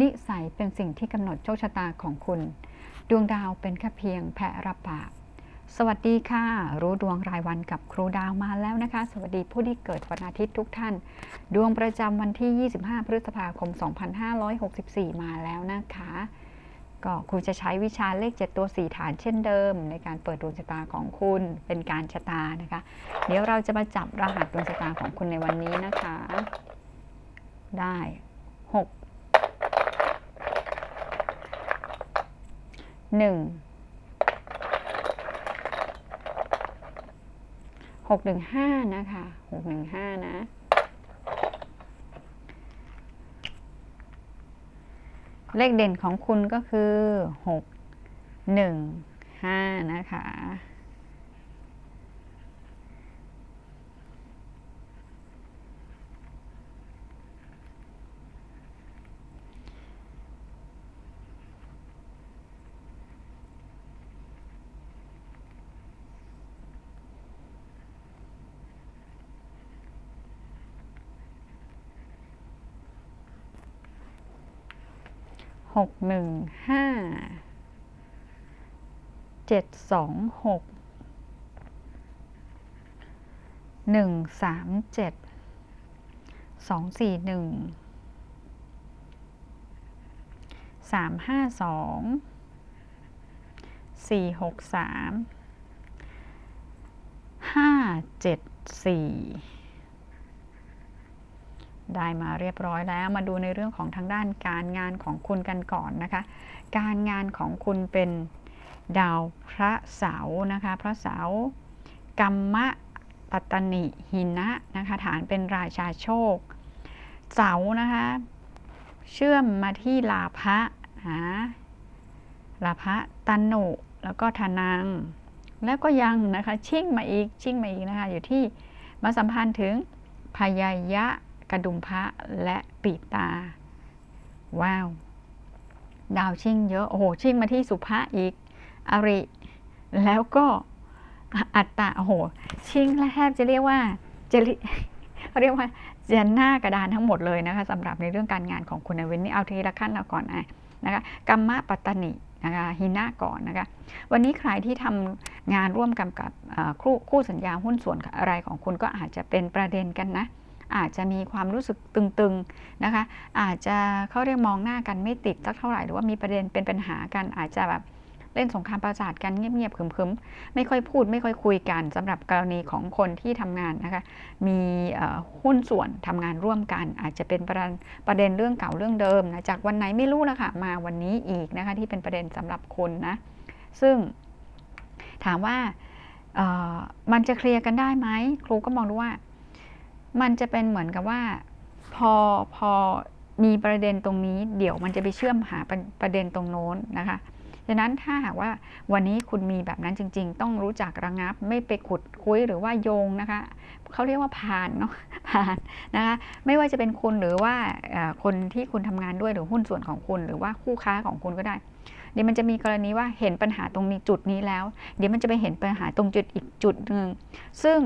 นิสัยเป็นสิ่งที่กำหนดโชคชะตาของคุณ ดวงดาวเป็นแค่เพียงแพะรับปากสวัสดีค่ะ รู้ดวงรายวันกับครูดาวมาแล้วนะคะ สวัสดีผู้ที่เกิดวันอาทิตย์ทุกท่าน ดวงประจำวันที่ 25 พฤษภาคม 2564 มาแล้วนะคะ ก็คุณจะใช้วิชาเลข 7 ตัว 4 ฐานเช่นเดิม ในการเปิดดวงชะตาของคุณเป็นการชะตานะคะ เดี๋ยวเราจะมาจับรหัสดวงชะตาของคุณในวันนี้นะคะ ได้ 6 หนึ่งหกหนึ่งห้านะคะหกหนึ่งห้านะเลขเด่นของคุณก็คือหกหนึ่งห้านะคะ หกหนึ่งห้าเจ็ดสองหกหนึ่งสามเจ็ดสองสี่หนึ่งสามห้าสองสี่หกสามห้าเจ็ดสี่ ได้มาเรียบร้อยแล้วมาดูในเรื่องของทางด้านการงานของคุณกันก่อนนะคะ การงานของคุณเป็นดาวพระเสาร์นะคะพระเสาร์กรรมะปัตตนิหินะนะคะฐานเป็นราชาโชค เสาร์นะคะเชื่อมมาที่ลาภะหาลาภะตันนุแล้วก็ทนัง แล้วก็ยังนะคะชิ่งมาอีกชิ่งมาอีกนะคะอยู่ที่มาสัมพันธ์ถึงพยายะ กระดุมพระและปีตา ว้าว ดาวชิ่งเยอะ โอ้โห ชิ่งมาที่สุภะอีก อริ แล้วก็อัตตาโอ้โห ชิ่งแทบจะเรียกว่าจะเรียกว่าเจะหน้ากระดานทั้งหมดเลยนะคะสำหรับในเรื่องการงานของคุณในวันนี้เอาทีละขั้นเราก่อนนะนะคะกรรมะปัตตนินะคะหินะก่อนนะคะวันนี้ใครที่ทำงานร่วมกันกับคู่คู่สัญญาหุ้นส่วนอะไรของคุณก็อาจจะเป็นประเด็นกันนะ อาจจะมีความรู้สึกตึงๆนะคะ อาจจะเขาเรียกมองหน้ากันไม่ติดสักเท่าไหร่หรือว่ามีประเด็นเป็นปัญหากันอาจจะแบบเล่นสงครามประสาทกันเงียบๆขึมๆ ไม่ค่อยพูดไม่ค่อยคุยกันสำหรับกรณีของคนที่ทำงานนะคะมีหุ้นส่วนทำงานร่วมกัน อาจจะเป็นประเด็นประเด็นเรื่องเก่าเรื่องเดิมนะจากวันไหนไม่รู้แล้วค่ะมาวันนี้อีกนะคะที่เป็นประเด็นสำหรับคนนะซึ่งถามว่ามันจะเคลียร์กันได้ไหมครูก็มองดูว่า มันจะเป็นเหมือนกับว่า พอพอมีประเด็นตรงนี้ เดี๋ยวมันจะไปเชื่อมหาประประเด็นตรงโน้นนะคะฉะนั้นถ้าหากว่าวันนี้คุณมีแบบนั้นจริง ๆ ต้องรู้จักระงับ ไม่ไปขุดคุยหรือว่าโยงนะคะเขาเรียกว่าผ่านเนาะผ่านนะคะไม่ว่าจะเป็นคุณหรือว่าคนที่คุณทำงานด้วยหรือหุ้นส่วนของคุณ หรือว่าคู่ค้าของคุณก็ได้ เดี๋ยวมันจะมีกรณีว่าเห็นปัญหาตรงนี้จุดนี้แล้ว เดี๋ยวมันจะไปเห็นปัญหาตรงจุดอีกจุดหนึ่งซึ่ง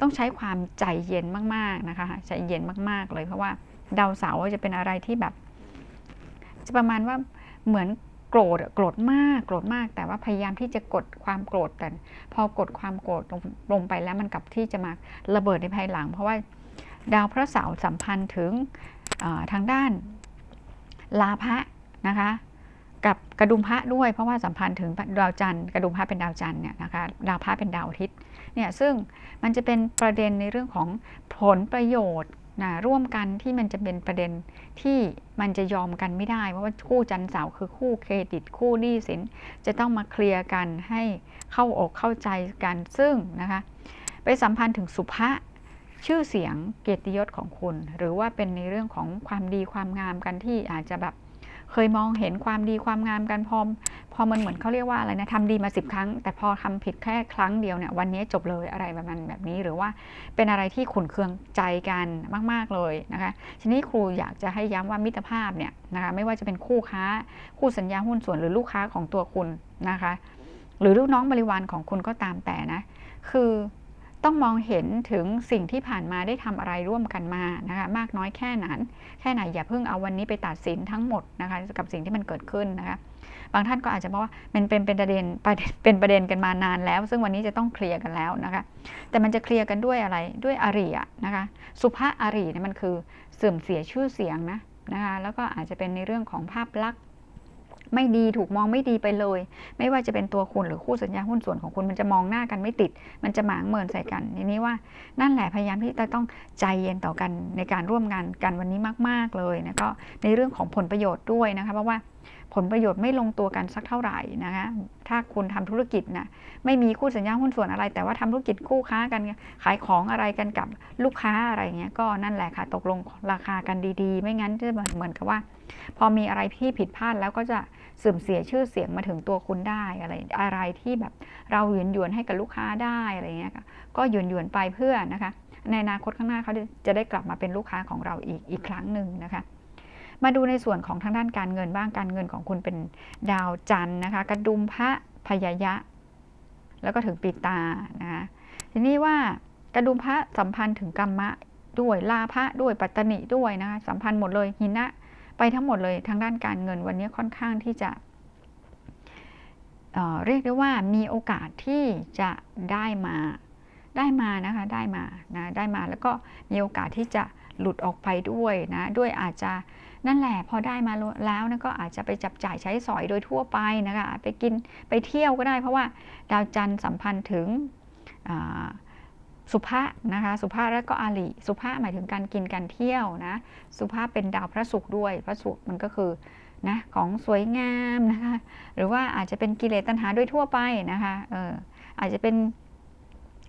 ต้องใช้ความใจเย็นมากๆนะคะใจเย็นมากๆเลยเพราะว่าดาวเสาร์จะเป็นอะไรที่แบบ จะประมาณว่าเหมือนโกรธโกรธมากโกรธมาก แต่ว่าพยายามที่จะกดความโกรธแต่พอกดความโกรธลงลงไปแล้วมันกลับที่จะมาระเบิดในภายหลัง เพราะว่าดาวพระเสาร์สัมพันธ์ถึงทางด้านลาภะนะคะ กับกระดุมพระด้วยเพราะว่าสัมพันธ์ถึงดาวจันทร์กระดุมพระเป็นดาวจันทร์เนี่ยนะคะดาวพระเป็นดาวอาทิตย์เนี่ยซึ่งมันจะเป็นประเด็นในเรื่องของผลประโยชน์นะร่วมกันที่มันจะเป็นประเด็นที่มันจะยอมกันไม่ได้เพราะว่าคู่จันเสาคือคู่เครดิตคู่หนี้สิน จะต้องมาเคลียร์กันให้เข้าอกเข้าใจกันซึ่งนะคะไปสัมพันธ์ถึงสุภาชื่อเสียงเกียรติยศของคุณ หรือว่าเป็นในเรื่องของความดีความงามกันที่อาจจะแบบ เคยมองเห็นความดีความงามกันพอพอมันเหมือนเขาเรียกว่าอะไรนะทำดีมาสิบครั้ง แต่พอทำผิดแค่ครั้งเดียวเนี่ยวันนี้จบเลยอะไรแบบนั้นแบบนี้ หรือว่าเป็นอะไรที่ขุนเคืองใจกันมาก ๆเลยนะคะทีนี้ครูอยากจะให้ย้ำว่ามิตรภาพเนี่ยนะคะไม่ว่าจะเป็นคู่ค้า คู่สัญญาหุ้นส่วนหรือลูกค้าของตัวคุณนะคะ หรือลูกน้องบริวารของคุณก็ตามแต่นะ คือ ต้องมองเห็นถึงสิ่งที่ผ่านมาได้ทำอะไรร่วมกันมานะคะมากน้อยแค่นั้น แค่ไหนอย่าเพิ่งเอาวันนี้ไปตัดสินทั้งหมดนะคะกับสิ่งที่มันเกิดขึ้นนะคะบางท่านก็อาจจะบอกว่ามันเป็นเป็นประเด็นเป็นประเด็นกันมานานแล้ว ซึ่งวันนี้จะต้องเคลียร์กันแล้วนะคะแต่มันจะเคลียร์กันด้วยอะไรด้วยอรีอะนะคะสุภาพอารีเนี่ยมันคือเสื่อมเสียชื่อเสียงนะนะคะแล้วก็อาจจะเป็นในเรื่องของภาพลักษณ์ ไม่ดีถูกมองไม่ดีไปเลย ไม่ว่าจะเป็นตัวคุณหรือคู่สัญญาหุ้นส่วนของคุณมันจะมองหน้ากันไม่ติด มันจะหมางเมินใส่กันทีนี้ว่านั่นแหละพยายามที่จะต้องใจเย็นต่อกันในการร่วมงานกันวันนี้มาก ๆเลยนะก็ในเรื่องของผลประโยชน์ด้วยนะคะเพราะว่า ผลประโยชน์ไม่ลงตัวกันสักเท่าไหร่นะคะถ้าคุณทำธุรกิจนะไม่มีคู่สัญญาหุ้นส่วนอะไร แต่ว่าทำธุรกิจคู่ค้ากันขายของอะไรกันกับลูกค้าอะไรเงี้ยก็นั่นแหละค่ะตกลงราคากันดีๆ ไม่งั้นจะเหมือนกับว่า พอมีอะไรที่ผิดพลาดแล้วก็จะเสื่อมเสียชื่อเสียงมาถึงตัวคุณได้อะไรอะไรที่แบบเราหยวนหยวนให้กับลูกค้าได้อะไรเงี้ยก็หยวนหยวนไปเพื่อนะคะ ในอนาคตข้างหน้าเขาจะได้กลับมาเป็นลูกค้าของเราอีกอีกครั้งหนึ่งนะคะ มาดูในส่วนของทางด้านการเงินบ้างการเงินของคุณเป็นดาวจันทร์นะคะกระดุมพระพยายะ แล้วก็ถึงปีตานะคะทีนี้ว่ากระดุมพระสัมพันธ์ถึงกรรมะด้วยลาภะด้วยปัตตนิด้วยนะคะสัมพันธ์หมดเลยหินะไปทั้งหมดเลยทางด้านการเงินวันนี้ค่อนข้างที่จะเเรียกได้ว่ามีโอกาสที่จะได้มาได้มานะคะได้มานะได้มาแล้วก็มีโอกาสที่จะ หลุดออกไปด้วยนะด้วยอาจจะนั่นแหละพอได้มาแล้วนะก็อาจจะไปจับจ่ายใช้สอยโดยทั่วไปนะคะไปกินไปเที่ยวก็ได้ เพราะว่าดาวจันทร์สัมพันธ์ถึงสุภาษนะคะสุภาษและก็อาลีสุภาษหมายถึงการกินการเที่ยวนะสุภาษเป็นดาวพระศุกร์ด้วยพระศุกร์มันก็คือนะของสวยงามนะคะหรือว่าอาจจะเป็นกิเลสตัณหาด้วยทั่วไปนะคะเอออาจจะเป็น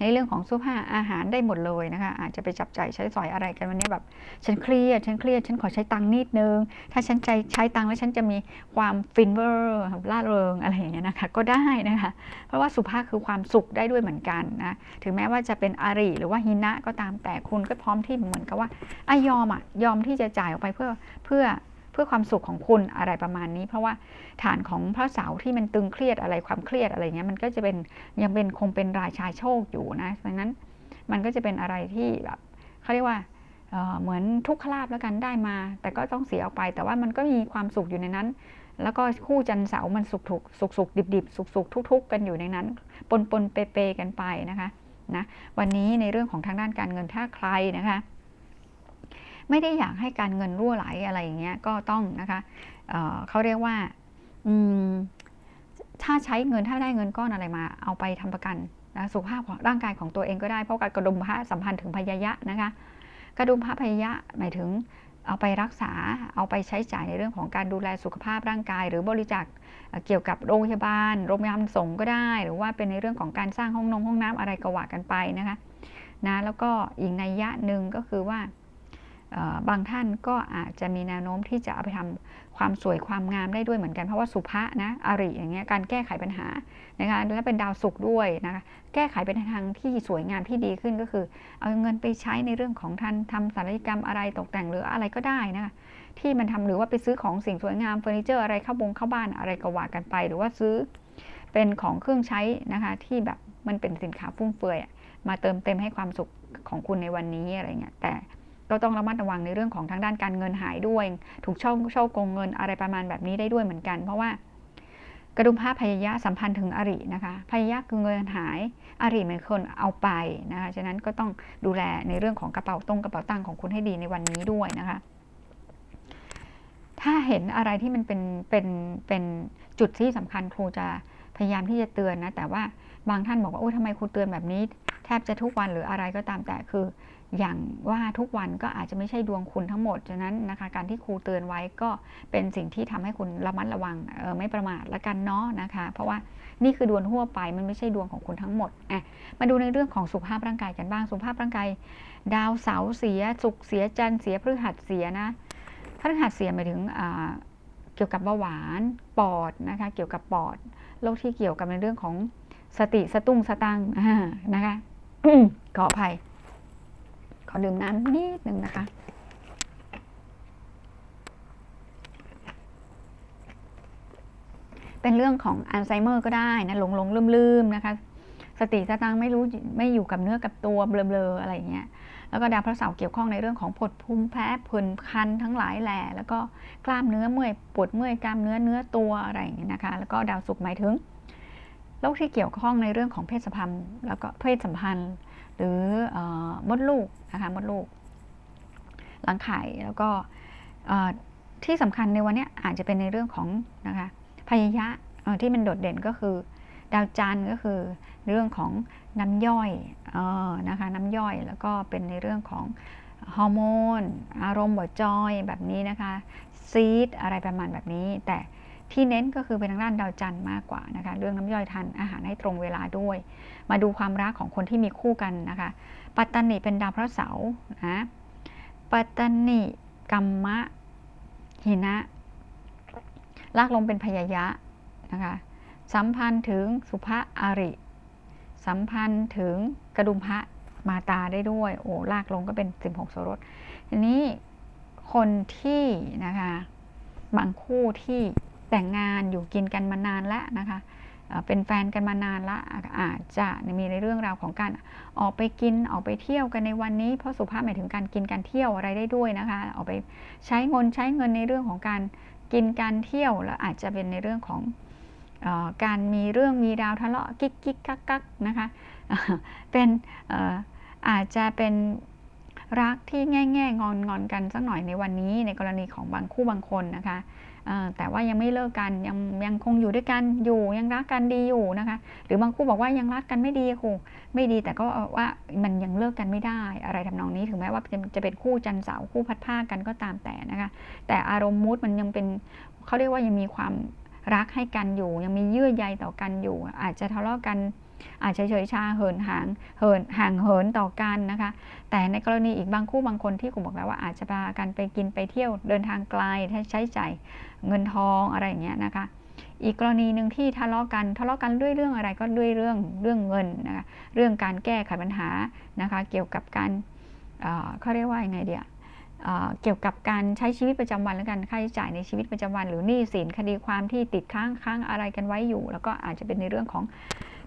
ในเรื่องของเสื้อผ้าอาหารได้หมดเลยนะคะอาจจะไปจับจ่ายใช้สอยอะไรกันวันนี้แบบฉันเครียดฉันเครียด ฉันขอใช้ตังค์นิดนึง ถ้าฉันใจใช้ตังค์แล้วฉันจะมีความฟินเวอร์ล่าเริงอะไรอย่างเงี้ยนะคะก็ได้นะคะเพราะว่าสุภาพคือความสุขได้ด้วยเหมือนกันนะถึงแม้ว่าจะเป็นอารีหรือว่าหินะก็ตามแต่คุณก็พร้อมที่เหมือนกับว่าอายอมอะยอมที่จะจ่ายออกไปเพื่อเพื่อ พื่อความสุขของคุณอะไรประมาณนี้ เพราะว่าฐานของพระเสาที่มันตึงเครียดอะไรความเครียดอะไรเงี้ยมันก็จะเป็นยังเป็นคงเป็นราชาโชคอยู่นะดังนั้นมันก็จะเป็นอะไรที่แบบเขาเรียกว่าเเหมือนทุกขลาบแล้วกันได้มา แต่ก็ต้องเสียออกไป แต่ว่ามันก็มีความสุขอยู่ในนั้น แล้วก็คู่จันเสามันสุกถูกสุกสุกดิบดิบสุกสุกทุกทุกกันอยู่ในนั้น ปนปนเปเปกันไปนะคะนะวันนี้ในเรื่องของทางด้านการเงินถ้าใครนะคะ ไม่ได้อยากให้การเงินรั่วไหลอะไรอย่างเงี้ยก็ต้องนะคะเเขาเรียกว่าถ้าใช้เงินถ้าได้เงินก้อนอะไรมา เอาไปทำประกันนะสุขภาพของร่างกายของตัวเองก็ได้เพราะการกระดุมพระสัมพันธ์ถึงพยายะนะคะกระดุมพระพยายะหมายถึงเอาไปรักษาเอาไปใช้จ่ายในเรื่องของการดูแลสุขภาพร่างกาย หรือบริจาคเกี่ยวกับโรงพยาบาล โรงพยาบาลสงฆ์ก็ได้ หรือว่าเป็นในเรื่องของการสร้างห้องนงห้องน้ำอะไรก็ว่ากันไปนะคะนะแล้วก็อีกในยะหนึ่งก็คือว่า บางท่านก็อาจจะมีแนวโน้มที่จะเอาไปทำความสวยความงามได้ด้วยเหมือนกันเพราะว่าสุภะนะอริอย่างเงี้ยการแก้ไขปัญหานะคะและเป็นดาวศุกร์ด้วยนะคะแก้ไขเป็นทางที่สวยงามที่ดีขึ้นก็คือ เอาเงินไปใช้ในเรื่องของท่านทำศัลยกรรมอะไรตกแต่งหรืออะไรก็ได้นะคะที่มันทำหรือว่าไปซื้อของสิ่งสวยงามเฟอร์นิเจอร์อะไรเข้าบงเข้าบ้านอะไรก็ว่ากันไป หรือว่าซื้อเป็นของเครื่องใช้นะคะที่แบบมันเป็นสินค้าฟุ่มเฟือยมาเติมเต็มให้ความสุขของคุณในวันนี้อะไรเงี้ยแต่ ก็ต้องระมัดระวังในเรื่องของทางด้านการเงินหายด้วย ถูกช่อช่อโกงเงินอะไรประมาณแบบนี้ได้ด้วยเหมือนกัน เพราะว่ากระดุมผ้าพยายะสัมพันธ์ถึงอรินะคะพยายะคือเงินหายอริเหมือนคนเอาไปนะคะฉะนั้นก็ต้องดูแลในเรื่องของกระเป๋าตรงกระเป๋าตังของคุณให้ดีในวันนี้ด้วยนะคะถ้าเห็นอะไรที่มันเป็นเป็นเป็นจุดที่สำคัญครูจะพยายามที่จะเตือนนะแต่ว่าบางท่านบอกว่าโอ้ทำไมครูเตือนแบบนี้ แทบจะทุกวันหรืออะไรก็ตามแต่คือ อย่างว่าทุกวันก็อาจจะไม่ใช่ดวงคุณทั้งหมดฉะนั้นนะคะการที่ครูเตือนไว้ก็เป็นสิ่งที่ทำให้คุณระมัดระวังไม่ประมาทละกันเนาะนะคะ เพราะว่านี่คือดวงทั่วไปมันไม่ใช่ดวงของคุณทั้งหมดอะมาดูในเรื่องของสุขภาพร่างกายกันบ้างสุขภาพร่างกายดาวเสาเสียสุกเสียจันเสียพฤหัสเสียนะพฤหัสเสียหมายถึงเกี่ยวกับเบาหวานปอดนะคะเกี่ยวกับปอดโรคที่เกี่ยวกับในเรื่องของสติสตุ้งสตังนะคะขออภัย อดื่มน้ำนิดนึงนะคะ เป็นเรื่องของอัลไซเมอร์ก็ได้นะหลงหลงลืมลืมนะคะ สติสตังไม่รู้ไม่อยู่กับเนื้อกับตัวเบลอๆอะไรอย่างเงี้ยแล้วก็ดาวพระเสาร์เกี่ยวข้องในเรื่องของผดภูมิแพ้ผื่นคันทั้งหลายแหล่แล้วก็กล้ามเนื้อเมื่อยปวดเมื่อยกล้ามเนื้อเนื้อตัวอะไรอย่างเงี้ยนะคะ แล้วก็ดาวศุกร์หมายถึงโรคที่เกี่ยวข้องในเรื่องของเพศสัมพันธ์ แล้วก็เพศสัมพันธ์ หรืออมดลูกนะคะมดลูกรังไข่แล้วก็ที่สำคัญในวันนี้อาจจะเป็นในเรื่องของนะคะพยายะที่มันโดดเด่นก็คือ ดาวจันทร์ก็คือเรื่องของน้ำย่อยออนะคะน้ำย่อยแล้วก็เป็นในเรื่องของฮอร์โมน อารมณ์บ่จอยแบบนี้นะคะซีดอะไรประมาณแบบนี้ แต่ ที่เน้นก็คือเป็นทางด้านดาวจันทร์มากกว่านะคะ เรื่องน้ำย่อยทานอาหารให้ตรงเวลาด้วย มาดูความรักของคนที่มีคู่กันนะคะ ปัตตานีเป็นดาวพระเสาร์นะปัตตานีกัมมะหินะลากลงเป็นพยายะนะคะสัมพันธ์ถึงสุภาอาริ สัมพันธ์ถึงกระดุมพระมาตาได้ด้วย โอ้ลากลงก็เป็น 16 โสรสทีนี้คนที่นะคะบางคู่ที่ แต่งงานอยู่กินกันมานานแล้วนะคะเป็นแฟนกันมานานละอาจจะมีในเรื่องราวของการออกไปกินออกไปเที่ยวกันในวันนี้ เพราะสุภาพหมายถึงการกินการเที่ยวอะไรได้ด้วยนะคะ ออกไปใช้เงินใช้เงินในเรื่องของการกินการเที่ยว แล้วอาจจะเป็นในเรื่องของออการมีเรื่องมีราวทะเลาะกิ๊กกิ๊กกักกักนะคะเป็นอออาจจะเป็นรักที่แง่แง่งอนงอนกันสักหน่อยในวันนี้ในกรณีของบางคู่บางคนนะคะ แต่ว่ายังไม่เลิกกันยังยังคงอยู่ด้วยกันอยู่ยังรักกันดีอยู่นะคะ หรือบางคู่บอกว่ายังรักกันไม่ดีครูไม่ดีแต่ก็ว่ามันยังเลิกกันไม่ได้อะไรทำนองนี้ถึงแม้ว่าจะจะเป็นคู่จันทร์เสาร์คู่พัดผ้ากันก็ตามแต่นะคะ แต่อารมณ์มูดมันยังเป็นเขาเรียกว่ายังมีความรักให้กันอยู่ ยังมีเยื่อใยต่อกันอยู่ อาจจะทะเลาะกัน อาจจะเฉยชาเหินห่างเหินห่างเหินต่อกันนะคะ แต่ในกรณีอีกบางคู่บางคนที่กูบอกแล้วว่าอาจจะพากันไปกินไปเที่ยวเดินทางไกลใช้จ่ายเงินทองอะไรอย่างเงี้ยนะคะ อีกกรณีหนึ่งที่ทะเลาะกันทะเลาะกันด้วยเรื่องอะไรก็ด้วยเรื่องเรื่องเงินนะคะเรื่องการแก้ไขปัญหานะคะเกี่ยวกับการเขาเรียกว่ายังไงเดียเเกี่ยวกับการใช้ชีวิตประจำวันและการค่าใช้จ่ายในชีวิตประจำวัน หรือหนี้สินคดีความที่ติดค้างค้างอะไรกันไว้อยู่ แล้วก็อาจจะเป็นในเรื่องของ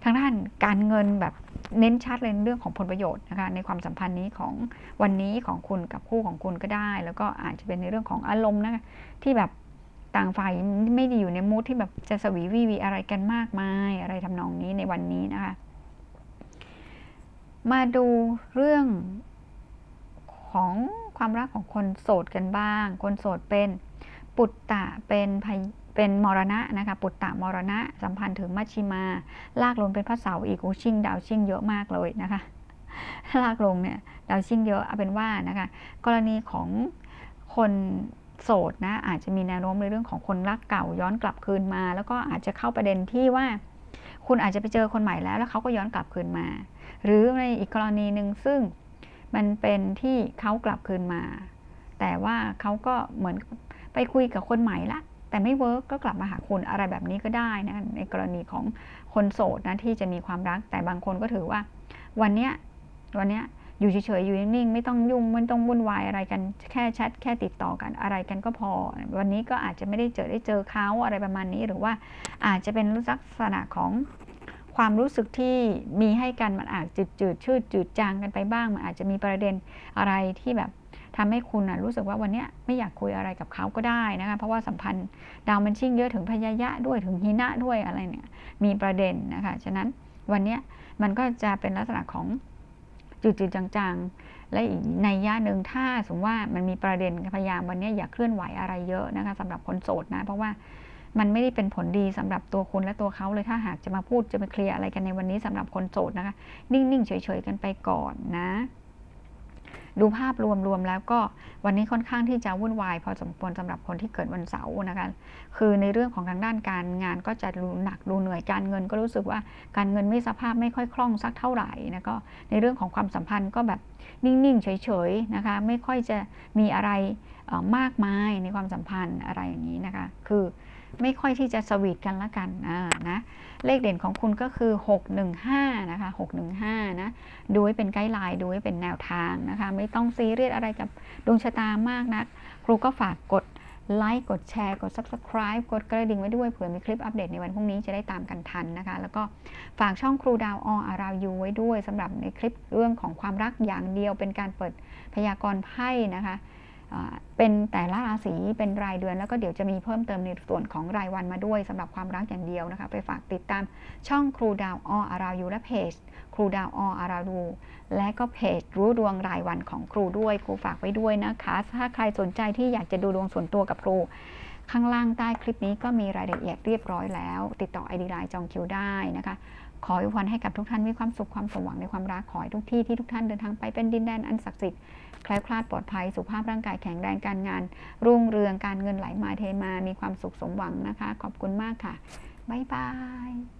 ทางด้านการเงินแบบเน้นชัดเลยเรื่องของผลประโยชน์นะคะในความสัมพันธ์นี้ของวันนี้ของคุณกับคู่ของคุณก็ได้ แล้วก็อาจจะเป็นในเรื่องของอารมณ์นะคะที่แบบต่างฝ่ายไม่ได้อยู่ในมูทที่แบบจะสวีวีวีอะไรกันมากมายอะไรทำนองนี้ในวันนี้นะคะ มาดูเรื่องของความรักของคนโสดกันบ้าง คนโสดเป็นปุตตะเป็นพย เป็นมรณะนะคะปุตตะมรณะ สัมพันธ์ถึงมัชชิมา ลากลงเป็นพระเสาอีกโอ้ชิงดาวชิงเยอะมากเลยนะคะลากลงเนี่ยดาวชิงเยอะเอาเป็นว่านะคะกรณีของคนโสดนะอาจจะมีแนวโน้มในเรื่องของคนรักเก่าย้อนกลับคืนมา แล้วก็อาจจะเข้าประเด็นที่ว่า คุณอาจจะไปเจอคนใหม่แล้ว แล้วเขาก็ย้อนกลับคืนมา หรือในอีกกรณีหนึ่งซึ่งมันเป็นที่เขากลับคืนมา แต่ว่าเขาก็เหมือนไปคุยกับคนใหม่ละ แต่ไม่เวิร์กก็กลับมาหาคุณอะไรแบบนี้ก็ได้นะในกรณีของคนโสดนะที่จะมีความรัก แต่บางคนก็ถือว่า วันเนี้ยวันเนี้ยอยู่เฉยๆอยู่นิ่งๆไม่ต้องยุ่งไม่ต้องวุ่นวายอะไรกันแค่แชทแค่ติดต่อกันอะไรกันก็พอ วันนี้ก็อาจจะไม่ได้เจอได้เจอเขาอะไรประมาณนี้หรือว่าอาจจะเป็นลักษณะของความรู้สึกที่มีให้กันมันอาจจืดจืดชืดจืดจางกันไปบ้าง มันอาจจะมีประเด็นอะไรที่แบบ ทำให้คุณนะรู้สึกว่าวันนี้ไม่อยากคุยอะไรกับเขาก็ได้นะคะเพราะว่าสัมพันธ์ดาวมันชิ่งเยอะถึงพยายะด้วยถึงหินะด้วยอะไรเนี่ยมีประเด็นนะคะฉะนั้นวันนี้มันก็จะเป็นลักษณะของจืดจืดจางๆ และอีกในย่าหนึ่งถ้าสมมติว่ามันมีประเด็นพยายามวันนี้อย่าเคลื่อนไหวอะไรเยอะนะคะสำหรับคนโสดนะเพราะว่ามันไม่ได้เป็นผลดีสำหรับตัวคุณและตัวเขาเลยถ้าหากจะมาพูดจะมาเคลียร์อะไรกันในวันนี้สำหรับคนโสดนะคะ นิ่งๆเฉยๆกันไปก่อนนะ ดูภาพรวมๆแล้วก็วันนี้ค่อนข้างที่จะวุ่นวาย พอสมควรสำหรับคนที่เกิดวันเสาร์นะคะ คือในเรื่องของทางด้านการงานก็จะดูหนักดูเหนื่อยการเงิน ก็รู้สึกว่าการเงินไม่สภาพไม่ค่อยคล่องสักเท่าไหร่นะก็ในเรื่องของความสัมพันธ์ก็แบบนิ่งๆ เฉยๆนะคะ ไม่ค่อยจะมีอะไรมากมายในความสัมพันธ์อะไรอย่างนี้นะคะ คือ ไม่ค่อยที่จะสวีทกันละกันนะเลขเด่นของคุณก็คือ 615 นะคะ 615 นะ ดูไว้เป็นไกด์ไลน์ ดูไว้เป็นแนวทางนะคะ ไม่ต้องซีเรียสอะไรกับดวงชะตามากนัก ครูก็ฝากกดไลค์ กดแชร์ กด Subscribe กดกระดิ่งไว้ด้วยเผื่อมีคลิปอัปเดตในวันพรุ่งนี้จะได้ตามกันทันนะคะ แล้วก็ฝากช่องครูดาวออารายูไว้ด้วยสำหรับในคลิปเรื่องของความรักอย่างเดียวเป็นการเปิดพยากรณ์ไพ่นะคะ เป็นแต่ละราศีเป็นรายเดือน แล้วก็เดี๋ยวจะมีเพิ่มเติมในส่วนของรายวันมาด้วยสำหรับความรักอย่างเดียวนะคะ ไปฝากติดตามช่องครูดาวออารายูและเพจครูดาวออารายูและก็เพจรู้ดวงรายวันของครูด้วยครูฝากไว้ด้วยนะคะ ถ้าใครสนใจที่อยากจะดูดวงส่วนตัวกับครู ข้างล่างใต้คลิปนี้ก็มีรายละเอียดเรียบร้อยแล้ว ติดต่อไอดีไลน์จองคิวได้นะคะขออวยพรให้กับทุกท่านมีความสุขความสมหวังในความรักขอให้ทุกที่ที่ทุกท่านเดินทางไปเป็นดินแดนอันศักดิ์สิทธิ์ แคล้วคลาดปลอดภัย สุขภาพร่างกายแข็งแรงการงาน รุ่งเรืองการเงินไหลมาเทมามีความสุขสมหวังนะคะ ขอบคุณมากค่ะ บ๊ายบาย